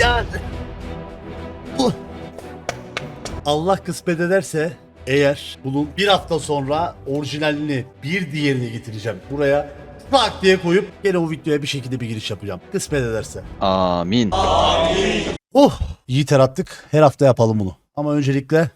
Ya. Bu. Allah kısmet ederse eğer bunun bir hafta sonra orijinalini bir diğerini getireceğim. Buraya tak diye koyup gene o videoya bir şekilde bir giriş yapacağım. Kısmet ederse. Amin. Oh iyi ter attık. Her hafta yapalım bunu. Ama öncelikle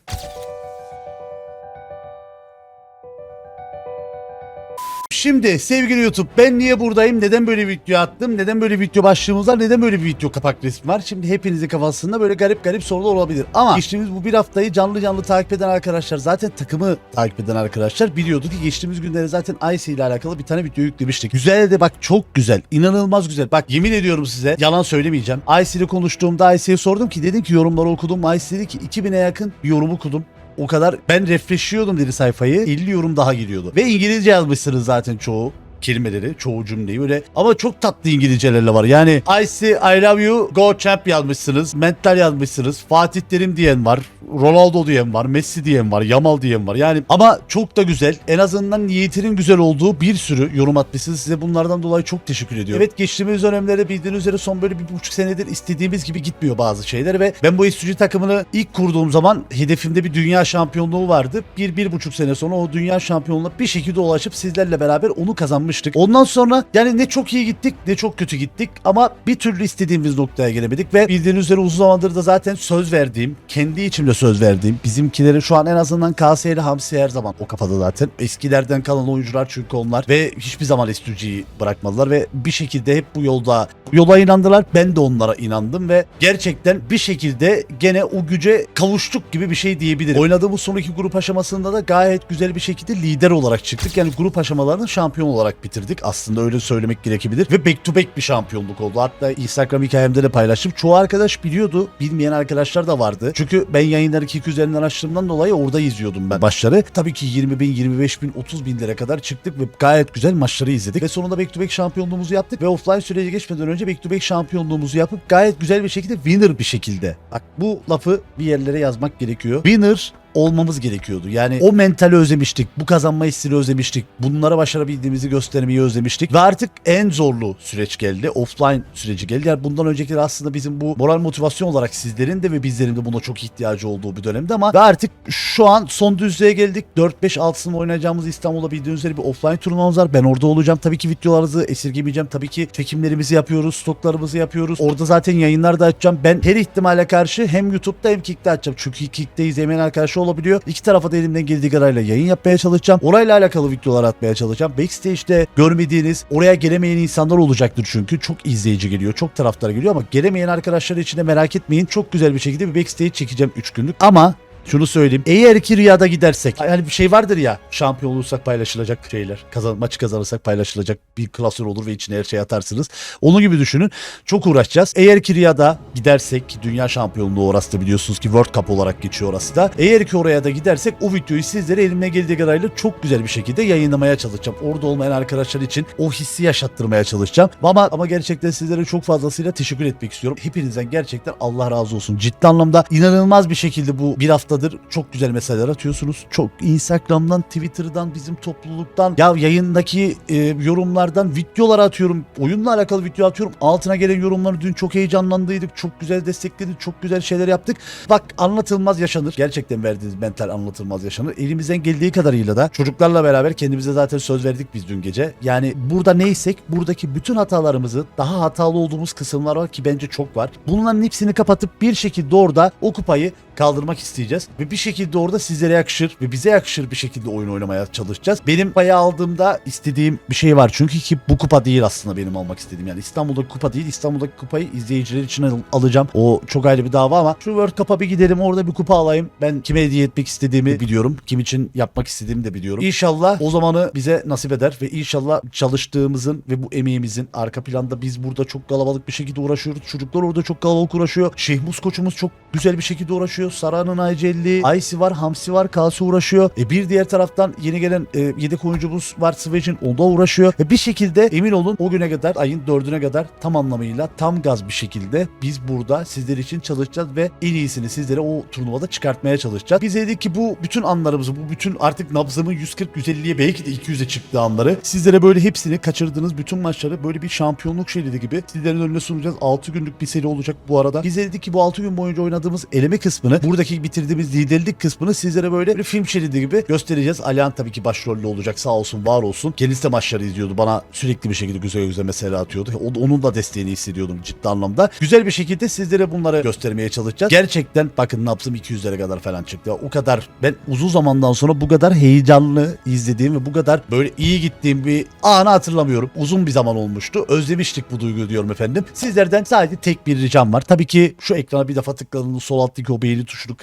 Şimdi sevgili YouTube ben niye buradayım? Neden böyle video attım? Neden böyle video başlığımız var? Neden böyle bir video kapak resmi var? Şimdi hepinizin kafasında böyle garip garip sorular olabilir. Ama geçtiğimiz bu bir haftayı canlı canlı takip eden arkadaşlar zaten takımı takip eden arkadaşlar biliyordu ki geçtiğimiz günlere zaten Ice ile alakalı bir tane video yüklemiştik. Güzel de bak çok güzel. inanılmaz güzel. Bak yemin ediyorum size yalan söylemeyeceğim. Ice ile konuştuğumda Ice'ye sordum ki dedim ki yorumları okudum. Ice dedi ki 2000'e yakın bir yorum okudum. O kadar ben refreshiyordum dedi sayfayı. 50 yorum daha geliyordu. Ve İngilizce yazmışsınız zaten çoğu kelimeleri, çoğu cümleyi böyle ama çok tatlı İngilizcelerle var. Yani I see, I love you, go champ yazmışsınız, mental yazmışsınız, Fatih Terim diyen var, Ronaldo diyen var, Messi diyen var, Yamal diyen var. Yani ama çok da güzel. En azından niyetinin güzel olduğu bir sürü yorum atmışsınız. Size bunlardan dolayı çok teşekkür ediyorum. Evet geçtiğimiz dönemlerde bildiğiniz üzere son böyle bir buçuk senedir istediğimiz gibi gitmiyor bazı şeyler ve ben bu SUG takımını ilk kurduğum zaman hedefimde bir dünya şampiyonluğu vardı. Bir, bir buçuk sene sonra o dünya şampiyonluğuna bir şekilde ulaşıp sizlerle beraber onu kazanmıştık. Ondan sonra yani ne çok iyi gittik ne çok kötü gittik ama bir türlü istediğimiz noktaya gelemedik ve bildiğiniz üzere uzun zamandır da zaten söz verdiğim, kendi içimde söz verdiğim, bizimkileri şu an en azından ile Hamsi her zaman o kafada zaten. Eskilerden kalan oyuncular çünkü onlar ve hiçbir zaman SUG'yi bırakmadılar ve bir şekilde hep bu yolda bu yola inandılar. Ben de onlara inandım ve gerçekten bir şekilde gene o güce kavuştuk gibi bir şey diyebilirim. Oynadığımız son iki grup aşamasında da gayet güzel bir şekilde lider olarak çıktık. Yani grup aşamalarını şampiyon olarak bitirdik. Aslında öyle söylemek gerekebilir. Ve back to back bir şampiyonluk oldu. Hatta Instagram hikayemde de paylaştım. Çoğu arkadaş biliyordu. Bilmeyen arkadaşlar da vardı. Çünkü ben yayınları Kick üzerinden açtığımdan dolayı orada izliyordum ben maçları. Tabii ki 20 bin, 25 bin, 30 binlere kadar çıktık ve gayet güzel maçları izledik. Ve sonunda back to back şampiyonluğumuzu yaptık. Ve offline sürece geçmeden önce back to back şampiyonluğumuzu yapıp gayet güzel bir şekilde winner bir şekilde. Bak bu lafı bir yerlere yazmak gerekiyor. Winner olmamız gerekiyordu. Yani o mentali özlemiştik. Bu kazanma hissini özlemiştik. Bunlara başarabildiğimizi göstermeyi özlemiştik. Ve artık en zorlu süreç geldi. Offline süreci geldi. Yani bundan öncekiler aslında bizim bu moral motivasyon olarak sizlerin de ve bizlerin de buna çok ihtiyacı olduğu bir dönemde ama ve artık şu an son düzlüğe geldik. 4-5-6 sınıf oynayacağımız İstanbul'da bildiğiniz üzere bir offline turnuvamız var. Ben orada olacağım. Tabii ki videolarınızı esirgemeyeceğim. Tabii ki çekimlerimizi yapıyoruz. Stoklarımızı yapıyoruz. Orada zaten yayınlar da açacağım. Ben her ihtimale karşı hem YouTube'da hem Kick'te açacağım. Çünkü Kick'te izlemeyen arkadaşlar olabiliyor. İki tarafa da elimden geldiği kadarıyla yayın yapmaya çalışacağım. Orayla alakalı videolar atmaya çalışacağım. Backstage'de görmediğiniz, oraya gelemeyen insanlar olacaktır çünkü. Çok izleyici geliyor, çok taraftar geliyor ama gelemeyen arkadaşlar için de merak etmeyin. Çok güzel bir şekilde bir backstage çekeceğim 3 günlük. Ama şunu söyleyeyim. Eğer ki Riyad'a gidersek yani bir şey vardır ya şampiyon olursak paylaşılacak şeyler. Kazan, maçı kazanırsak paylaşılacak bir klasör olur ve içine her şey atarsınız. Onun gibi düşünün. Çok uğraşacağız. Eğer ki Riyad'a gidersek ki dünya şampiyonluğu orası da biliyorsunuz ki World Cup olarak geçiyor orası da. Eğer ki oraya da gidersek o videoyu sizlere elimle geldiği kadarıyla çok güzel bir şekilde yayınlamaya çalışacağım. Orada olmayan arkadaşlar için o hissi yaşattırmaya çalışacağım. Ama ama gerçekten sizlere çok fazlasıyla teşekkür etmek istiyorum. Hepinizden gerçekten Allah razı olsun. Ciddi anlamda inanılmaz bir şekilde bu bir haftadır çok güzel mesajlar atıyorsunuz. Çok Instagram'dan, Twitter'dan, bizim topluluktan, ya yayındaki e, yorumlardan videolar atıyorum. Oyunla alakalı video atıyorum. Altına gelen yorumları dün çok heyecanlandıydık. Çok güzel destekledik. Çok güzel şeyler yaptık. Bak anlatılmaz yaşanır. Gerçekten verdiğiniz mental anlatılmaz yaşanır. Elimizden geldiği kadarıyla da çocuklarla beraber kendimize zaten söz verdik biz dün gece. Yani burada neysek buradaki bütün hatalarımızı daha hatalı olduğumuz kısımlar var ki bence çok var. Bunların hepsini kapatıp bir şekilde orada o kupayı kaldırmak isteyeceğiz. Ve bir şekilde orada sizlere yakışır ve bize yakışır bir şekilde oyun oynamaya çalışacağız. Benim kupayı aldığımda istediğim bir şey var. Çünkü ki bu kupa değil aslında benim almak istediğim. Yani İstanbul'daki kupa değil. İstanbul'daki kupayı izleyiciler için al- alacağım. O çok ayrı bir dava ama şu World Cup'a bir gidelim orada bir kupa alayım. Ben kime hediye etmek istediğimi biliyorum. Kim için yapmak istediğimi de biliyorum. İnşallah o zamanı bize nasip eder ve inşallah çalıştığımızın ve bu emeğimizin arka planda biz burada çok kalabalık bir şekilde uğraşıyoruz. Çocuklar orada çok kalabalık uğraşıyor. Şeyh Mus koçumuz çok güzel bir şekilde uğraşıyor. Sara'nın IC 40-50. Icy var, Hamsi var, Kasi uğraşıyor. E bir diğer taraftan yeni gelen e, yedek oyuncumuz var Svejin. O da uğraşıyor. E bir şekilde emin olun o güne kadar ayın 4'üne kadar tam anlamıyla tam gaz bir şekilde biz burada sizler için çalışacağız ve en iyisini sizlere o turnuvada çıkartmaya çalışacağız. Biz dedik ki bu bütün anlarımızı bu bütün artık nabzımın 140-150'ye belki de 200'e çıktığı anları sizlere böyle hepsini kaçırdığınız bütün maçları böyle bir şampiyonluk şeridi gibi sizlerin önüne sunacağız. 6 günlük bir seri olacak bu arada. Biz dedik ki bu 6 gün boyunca oynadığımız eleme kısmını buradaki bitirdiğimiz liderlik kısmını sizlere böyle bir film şeridi gibi göstereceğiz. Alihan tabii ki başrollü olacak sağ olsun var olsun. Kendisi de maçları izliyordu. Bana sürekli bir şekilde güzel güzel mesele atıyordu. Onun da desteğini hissediyordum ciddi anlamda. Güzel bir şekilde sizlere bunları göstermeye çalışacağız. Gerçekten bakın nabzım 200'lere kadar falan çıktı. O kadar ben uzun zamandan sonra bu kadar heyecanlı izlediğim ve bu kadar böyle iyi gittiğim bir anı hatırlamıyorum. Uzun bir zaman olmuştu. Özlemiştik bu duyguyu diyorum efendim. Sizlerden sadece tek bir ricam var. Tabii ki şu ekrana bir defa tıkladığınız sol alttaki o beğeni tuşunu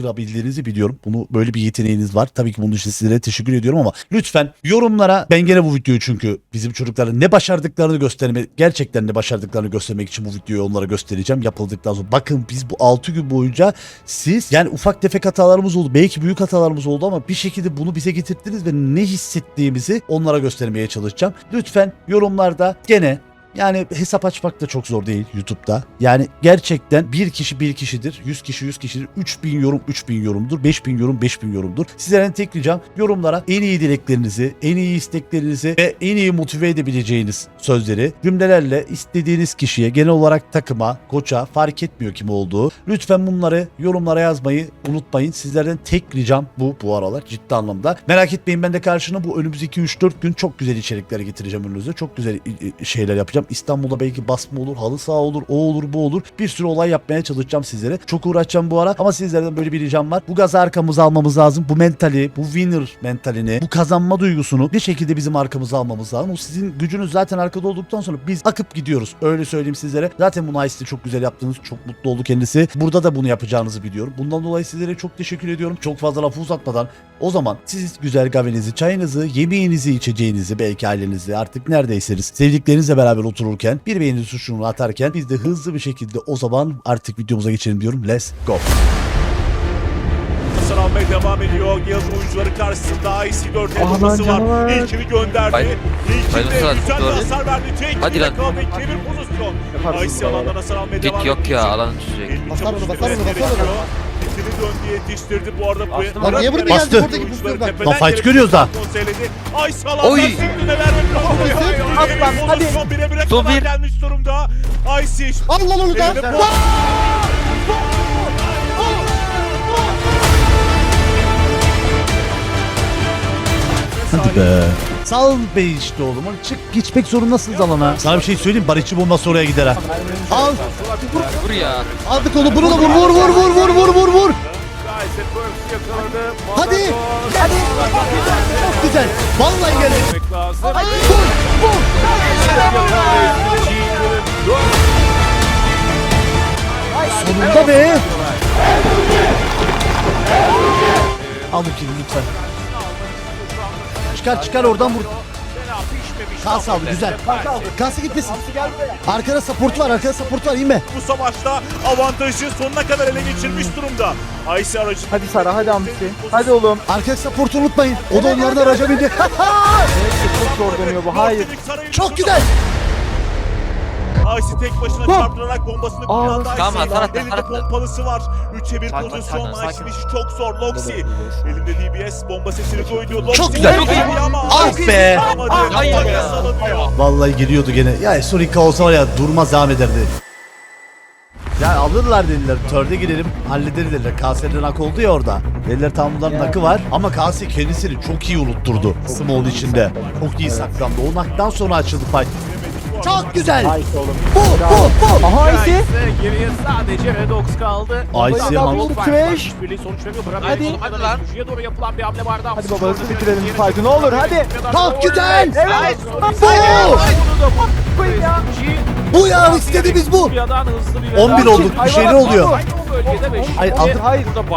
kırabildiğinizi biliyorum. Bunu böyle bir yeteneğiniz var. Tabii ki bunun için sizlere teşekkür ediyorum ama lütfen yorumlara ben gene bu videoyu çünkü bizim çocukların ne başardıklarını göstermek gerçekten ne başardıklarını göstermek için bu videoyu onlara göstereceğim yapıldıktan sonra. Bakın biz bu 6 gün boyunca siz yani ufak tefek hatalarımız oldu. Belki büyük hatalarımız oldu ama bir şekilde bunu bize getirdiniz ve ne hissettiğimizi onlara göstermeye çalışacağım. Lütfen yorumlarda gene yani hesap açmak da çok zor değil YouTube'da. Yani gerçekten bir kişi bir kişidir. 100 kişi 100 kişidir. 3000 yorum 3000 yorumdur. 5000 yorum 5000 yorumdur. Sizlerden tek ricam yorumlara en iyi dileklerinizi, en iyi isteklerinizi ve en iyi motive edebileceğiniz sözleri cümlelerle istediğiniz kişiye genel olarak takıma, koça fark etmiyor kim olduğu. Lütfen bunları yorumlara yazmayı unutmayın. Sizlerden tek ricam bu bu aralar ciddi anlamda. Merak etmeyin ben de karşına bu önümüzdeki 3-4 gün çok güzel içerikler getireceğim önünüze. Çok güzel şeyler yapacağım. İstanbul'da belki basma olur, halı saha olur, o olur, bu olur. Bir sürü olay yapmaya çalışacağım sizlere. Çok uğraşacağım bu ara ama sizlerden böyle bir ricam var. Bu gazı arkamıza almamız lazım. Bu mentali, bu winner mentalini, bu kazanma duygusunu bir şekilde bizim arkamıza almamız lazım. O sizin gücünüz zaten arkada olduktan sonra biz akıp gidiyoruz. Öyle söyleyeyim sizlere. Zaten bunu Ice'de çok güzel yaptınız. Çok mutlu oldu kendisi. Burada da bunu yapacağınızı biliyorum. Bundan dolayı sizlere çok teşekkür ediyorum. Çok fazla lafı uzatmadan o zaman siz güzel kahvenizi, çayınızı, yemeğinizi, içeceğinizi belki ailenizi artık neredeyseniz sevdiklerinizle beraber otururken bir beğeni tuşunu atarken biz de hızlı bir şekilde o zaman artık videomuza geçelim diyorum. Let's go. Hasar almaya devam ediyor. Yaz oyuncuları karşısında IC4 el Aman bombası var. İlkini gönderdi. Hayır. İlkinde Hayır, güzel bir hasar verdi. Cenk Hadi lan. Rekabet bir pozisyon. IC alandan hasar almaya devam Git yok ediyor. ya alan tutacak. Basar onu, basar onu, basar onu döndü yetiştirdi bu arada. Bastım Lan niye buraya geldi? Bastı. Buradaki buzluğu fight görüyoruz ha. Ay salam Oy. ben neler yapıyorum. Aslan hadi. Bire bire kadar gelmiş durumda. Ay siş. Al lan onu da. Hadi be. Sal be işte oğlum. Çık geçmek zorundasınız alana. Sana bir şey söyleyeyim. Barışçı bombası oraya gider ha. Al. Vur ya. Aldık onu. Bunu da vur. Vur vur vur vur vur vur vur. Hadi. Hadi. Çok güzel. Vallahi geldi. Hadi. Vur. Vur. Sonunda be. Al bu kilidi lütfen. Çıkar çıkar oradan vur. Kas aldı güzel. Kası gitmesin. Arkada support var arkada support var inme. Bu savaşta avantajı sonuna kadar ele geçirmiş durumda. Aysi aracı. Hadi Sara hadi Hamsi. Hadi oğlum. Arkada support'u unutmayın. O da onlardan araca bindi. Çok zor dönüyor bu. Hayır. Çok güzel. Aysi tek başına Huh. çarptırarak bombasını kullandı. tamam, Aysi atar, atar, elinde atar. pompalısı var. 3'e 1 Sakin, pozisyon. sakin, Aysi'nin sakin. işi çok zor. Loxi. Elinde DBS bomba sesini duydu. Loxi Çok güzel. çok iyi ama Ah be. yapamadı. Hayır Makas ya. Vallahi giriyordu gene. Ya Sorika olsa var ya durmaz devam ederdi. Ya alırlar dediler. Törde girelim hallederiz dediler. Kase'de nak oldu ya orada. Dediler tam bunların nakı var. Ama Kase kendisini çok iyi unutturdu. Small içinde. Çok iyi saklandı. O naktan sonra açıldı fight. Çok güzel. Nice oğlum. Bu bu bu. Aha Icy. Geriye sadece Redox kaldı. Icy Hadi ham- vur Trash. Birliği sonuç veriyor. Bravo. Hadi. Hadi lan. Köşeye doğru yapılan bir hamle vardı. Hadi baba hızlı bitirelim bu fight'ı ne olur hadi. Çok güzel. Evet. Bu. Koyun ya. Bu ya istediğimiz bu. 11 11 olduk. Bir şeyler oluyor. bölgede ve Hayır, aldım. Hayır. burada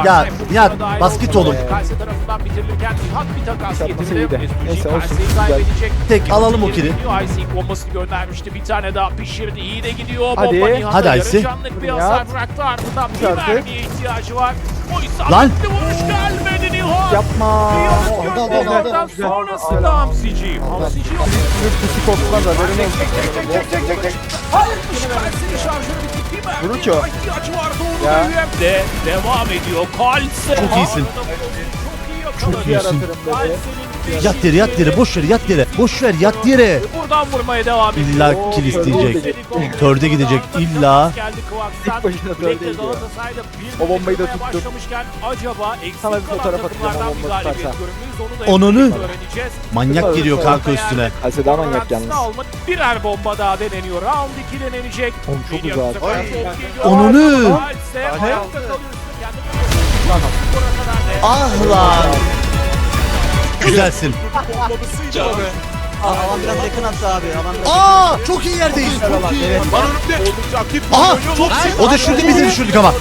Ya, dahil oğlum. Kalse tarafından bitirilirken Nihat bir takas Yapması getirdi. iyiydi. SPG Neyse, olsun. Güzel. kaybedecek. Tek alalım o kili. Icing bombasını göndermişti. Bir tane daha pişirdi. İyi de gidiyor. Hadi. Bomba Nihat'a Hadi yarı Icy. canlık bir Nihat. hasar bıraktı. Ardından bir mermiye ihtiyacı var. O isabetli Lan. vuruş gelmedi Nihat. Yapma. Nihat Aldı, aldı, göndermeden aldı. sonrasında Hamsici. Hamsici Yurt dışı korkmaz haberin olsun. Kalse'nin şarjörü bitti. Bir mermiye Vurur ki o. ihtiyacı vardı. Onu Ya. da de devam ediyor. Kalse. Çok iyisin. Çok iyisin. Yat yere yat yere boş ver yat yere. Boş ver yat yere. Buradan vurmaya devam ediyor. İlla kill isteyecek. Törde gidecek illa. İlk başına. Galatasaray'da bir O bombayı da. Başlamışken acaba Sana bir fotoğraf atacağım o takımlardan bir bomba galibiyet tutarsa. Onunu. Manyak geliyor kanka üstüne. Kalse daha manyak yalnız. Birer bomba daha deneniyor. Round 2 denenecek. Oğlum çok geliyor. Onunu. Ayakta kalıyor üstüne. Ah lan. Güzelsin. Alan biraz yakın attı abi. Biraz Aa çok iyi yerdeyiz. Oldukça aktif Aha çok O da düşürdü bizi düşürdük ama.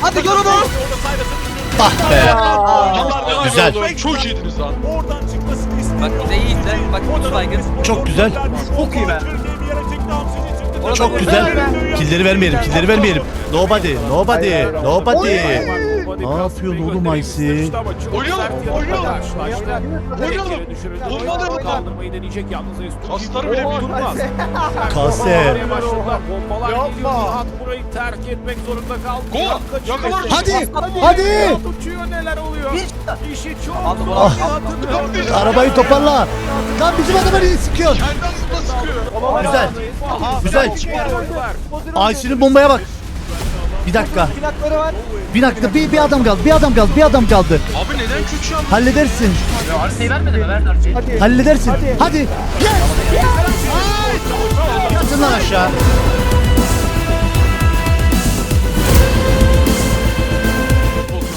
Hadi gör onu. Ah be. Güzel. Çok iyiydiniz lan. Oradan çıkmasını istiyor. Bak iyi izle. Bak bu. Çok güzel. Çok iyi be. Çok güzel. Killeri vermeyelim. Killeri vermeyelim. Nobody. Nobody. Nobody. Ne yapıyorsun oğlum Aysi? Oynuyor, oynuyor. Olmadı. Kaldırmayı deneyecek yalnız Estu. Kasları bile bir durmaz. Kase. Nihat burayı terk etmek zorunda kaldı. Nihat kaçıyor. Hadi. Hadi. Uçuyor neler oluyor. İşi çok zor. Arabayı toparla. Lan bizim adamı niye sıkıyorsun? Güzel. Güzel. Aysin'in bombaya bak. Bir dakika. Plakları var. Bir dakika. Bir, bir adam kaldı. Bir adam kaldı. Bir adam kaldı. Abi neden küçük şu an? Halledersin. Hadi. Halledersin. Hadi. Hadi. Yes. Ay! Yatın lan aşağı.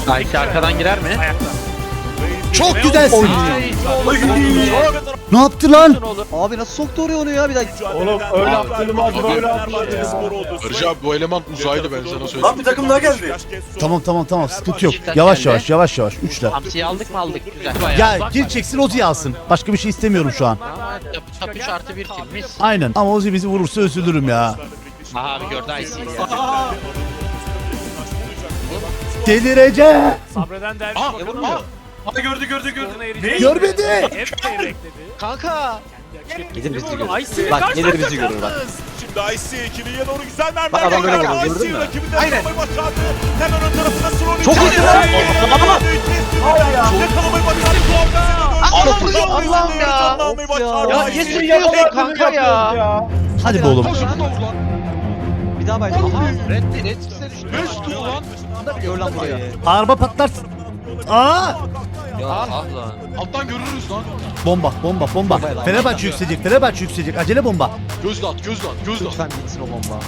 Ayşe arkadan girer mi? Çok güzelsin. Ne yaptı lan? Abi nasıl soktu oraya onu ya bir dakika. Oğlum öyle yaptırmaz böyle yaptırmaz. Barış abi bu eleman uzaydı ben sana söyleyeyim. bir takım daha geldi. Tamam tamam tamam sıkıntı yok. Yavaş yavaş yavaş yavaş. Üçler. Hamsiyi aldık mı aldık. Güzel. Ya gireceksin Ozi'yi alsın. Başka bir şey istemiyorum şu an. Top 3 artı 1 kill mis. Aynen. Ama Ozi bizi vurursa üzülürüm ya. Aha abi gördü Ayşe'yi ya. Delireceğim. Sabreden dermiş Aa, bakalım. Aa. Gördü gördü gördü. Erecek. Görmedi. Hep bekledi. Kanka. Gelir bizi görür. Bak gelir bizi görür bak. Şimdi Ice ikiliye doğru güzel mermiler Bak adam böyle gönderdi. vuruyor, gördün mü? başardı. Hemen ön tarafında Sroni. Çok iyi lan. Yakalamayı başardı. Allah'ım Allah'ım ya. Başardı. Ya Ice. yesin yapıyorsun kanka ya. Hadi be oğlum. Bir daha bay. Aha. Red red size düştü. Beş tur lan. Gör lan burayı. Araba patlarsın. Aa! Ya ah lan. Alttan görürüz lan. Bomba, bomba, bomba. Fenerbahçe yükselecek, Fenerbahçe yükselecek. Acele bomba. Gözle at gözle at gözle at. Lütfen bitsin o bomba.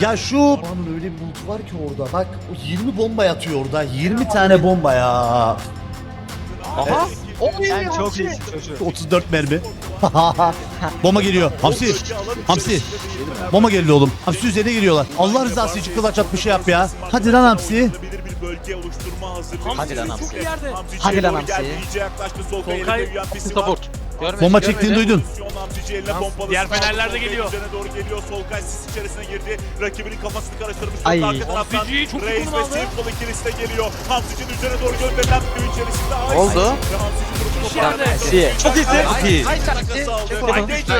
Ya şu... Aman öyle bir bulut var ki orada. Bak o 20 bomba yatıyor orada. 20 tane bomba ya. Aha. Sen çok iyisin çocuğum. 34 mermi. bomba geliyor. Hamsi. Hamsi. Bomba geldi oğlum. Hamsi üzerine geliyorlar. Allah rızası için kılaç at bir şey yap ya. Hadi lan Hamsi. Bölge oluşturma hazırlığı. Hadi lan Hamsi. Çok iyi yerde. Hamsi Hadi lan Hamsi. yaklaştı. Sol kayı Solkay- elinde büyüyen pisi var. Support. Görmedi. Bomba çektiğini duydun. Hamsici. Diğer fenerler de Sol geliyor. Üzerine doğru geliyor. Solkay sis içerisine girdi. Rakibinin kafasını karıştırmış. Ay. Arka taraftan Hamsici çok iyi Reis konum ve aldı. Simple ikilisi de geliyor. Hamsici'nin üzerine doğru gönderilen bir içerisinde. Ay, Oldu. Ve Hamsici durumu toparladı. yerde. Çok iyisin. Çok iyi. Takası aldı.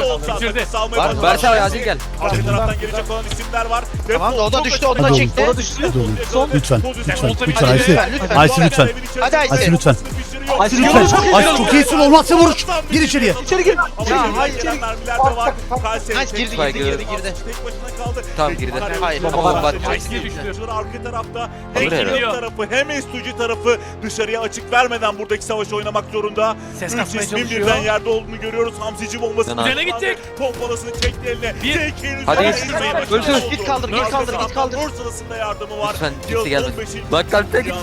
Olsa takası Var. Barış abi acil gel. Arka taraftan gelecek olan isimler var. Ve Tamam da o da düştü, o da çekti. O da düştü. Son. Lütfen, lütfen, lütfen Aysi. lütfen. Aysi lütfen. Hadi Aysi. Aysi lütfen. Lütfen. Aysi çok iyisin olmazsa vuruş. Gir içeriye. İçeri gir. Ya hayır. Mermiler de var. Kayseri Nice, girdi, girdi, girdi, girdi. Tek başına kaldı. Tamam, girdi. Hayır, bomba var. Tek düştü. Arka tarafta hem. Kimin tarafı hem Estuci tarafı dışarıya açık vermeden buradaki savaşı oynamak zorunda. Ses kasmaya çalışıyor. birden yerde olduğunu görüyoruz. Hamsici bombası. Üzerine gittik. Pompalasını çekti eline. Bir. Hadi. Öldür, git kaldır, git kaldır, git kaldır. Vur sırasında yardımı var. Lütfen, gitti geldi. 15'in Bak kalpte git.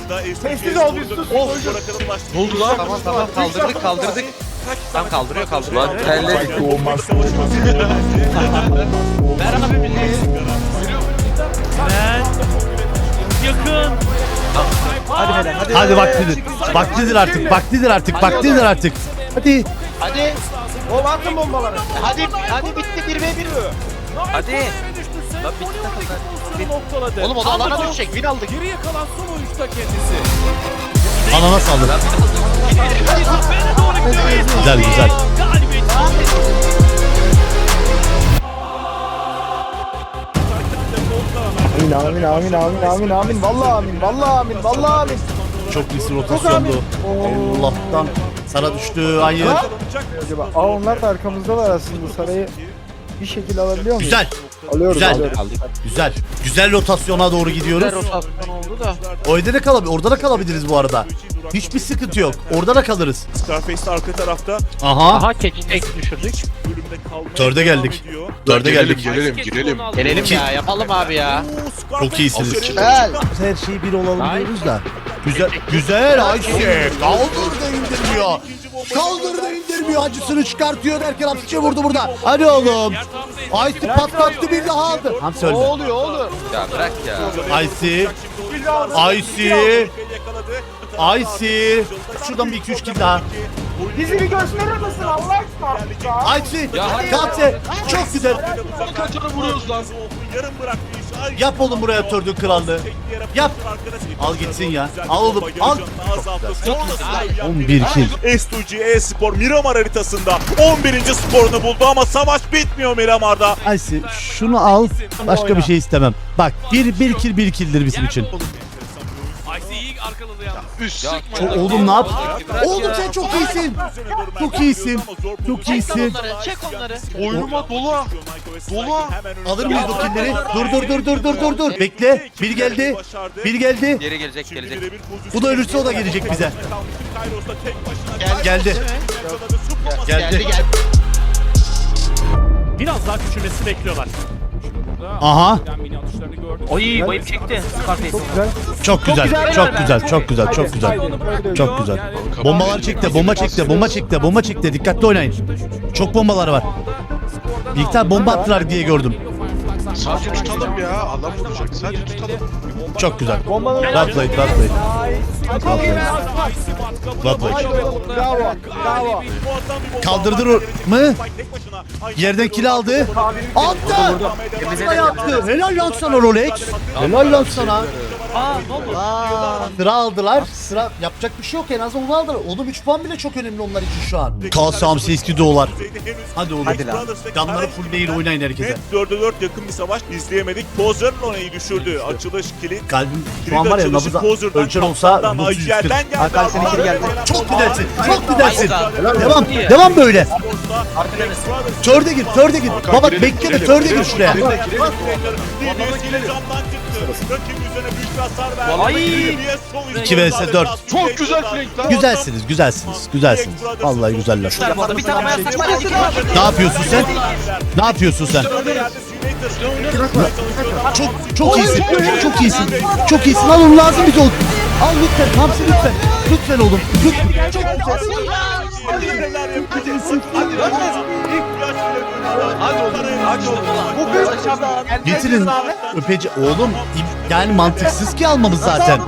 Sessiz ol, bir sus. Of, bırakalım başladı. Oldu lan? Tamam tamam kaldırdık kaldırdık. Tam kaldırıyor kaldırıyor. Bak terledik. Ben yakın. Hadi beyler hadi. Hadi vaktidir. Vaktidir artık. Vaktidir artık. Vaktidir artık. Hadi. Hadi. Oğlum atın bombaları. Hadi hadi bitti 1 ve 1. Hadi. Lan bitti noktaladı. Oğlum o da alana düşecek. Win aldık. Geriye kalan son oyuncuda kendisi. Anana saldır. Güzel güzel. Amin amin amin amin amin amin. Vallahi amin. Vallahi amin. Vallahi amin. Çok pis rotasyondu. Allah'tan sana düştü. Hayır. Acaba. Aa onlar da arkamızdalar aslında. Sarayı bir şekilde alabiliyor muyuz? Güzel. Alıyoruz Güzel. alıyoruz. Güzel. Güzel rotasyona doğru gidiyoruz. rotasyon oldu da. Orada da kalabilir. Orada da kalabiliriz bu arada. Hiçbir sıkıntı yok. Orada da kalırız. Scarface arka tarafta Aha. Aha keçi tek düşürdük. bölümde kalmaya Dörde devam geldik. ediyor. Dörde Girelim geldik. girelim girelim. Gelelim ya yapalım abi ya. Oo, Scarface Çok iyisiniz. aferin. Güzel. Her şey bir olalım diyoruz da. Güzel. Güzel Ayşe. Kaldır da indirmiyor. Kaldır da indirmiyor. Acısını çıkartıyor derken hapsiçe vurdu burada. Hadi oğlum. Ayşe patlattı bir daha aldı. Hamsi Ne oluyor oğlum? Ya bırak ya. Aysi. Aysi. Aysi. Şuradan bir iki üç kill daha. Bizi bir gösterir misin Allah aşkına? Aysi. Katse. Çok güzel. Kaçana vuruyoruz lan. Yarım. Ay, Yap oğlum buraya tördüğün krallığı. Yap. Al gitsin ya. Al oğlum, al. Sonrasında 11 kill. S2G E-Spor Miramar haritasında 11. skorunu buldu ama savaş bitmiyor Miramar'da. Aysi şunu al. Başka bir şey istemem. Bak bir, bir kill bir killdir bizim için. Arkaladı yalnız. Üst sıkma. Çok, oğlum ne yap? Oğlum sen çok iyisin. Çok iyisin. Çok iyisin. Onları çek onları. Oyunuma dola. Dola. Alır mıyız o killleri? Dur dur dur dur dur dur dur. Bekle. Bir geldi. Bir geldi. Geri gelecek gelecek. Bu da ölürse o da gelecek bize. Geldi. Geldi. Biraz daha küçülmesini bekliyorlar. Aha. Atışlarını gördüm. Oy bayıp çekti. Çok güzel. Çok güzel. Çok güzel. Çok güzel. Çok güzel. Çok güzel. Bombalar çekti. Bomba çekti. Bomba çekti. Bomba çekti. Dikkatli oynayın. Çok bombalar var. Bir iki tane bomba attılar diye gördüm. Sadece tutalım ya. Allah vuracak. Sadece tutalım. Çok güzel. İyi. Well played. Bravo. Bravo. Kaldırdı mı? Yerden kill aldı. Attı. Buraya attı. Helal lan sana Rolex. Helal lan sana. Sıra aldılar. Sıra yapacak bir şey yok en azından onu aldılar. Oğlum 3 puan bile çok önemli onlar için şu an. Kalsam eski dolar. Hadi oğlum. Hadi lan. Ganları full değil oynayın herkese. 4'e 4 yakın bir savaş izleyemedik. Pozer Lona'yı düşürdü. Açılış kilit. Kalbim şu an var ya nabıza ölçen olsa bu yüzdür. Hakan seninki geldi. Çok güzelsin. Çok güzelsin. Devam. Devam böyle. Törde gir. Törde gir. Baba bekleme. Törde gir şuraya. Ay. 2 vs 4. Çok güzel flank lan. Güzelsiniz, güzelsiniz, güzelsiniz. Vallahi güzeller. Bir tane bayağı saçma. Ne yapıyorsun sen? Ne yapıyorsun sen? Çok çok iyisin. Çok iyisin. Çok iyisin. Al onu lazım bize oğlum. Al lütfen. Hamsi lütfen. Lütfen oğlum. Lütfen. Çok güzelsin. Hadi oğlum. Hadi oğlum. Getirin. Öpeci. Oğlum yani mantıksız ki almamız zaten.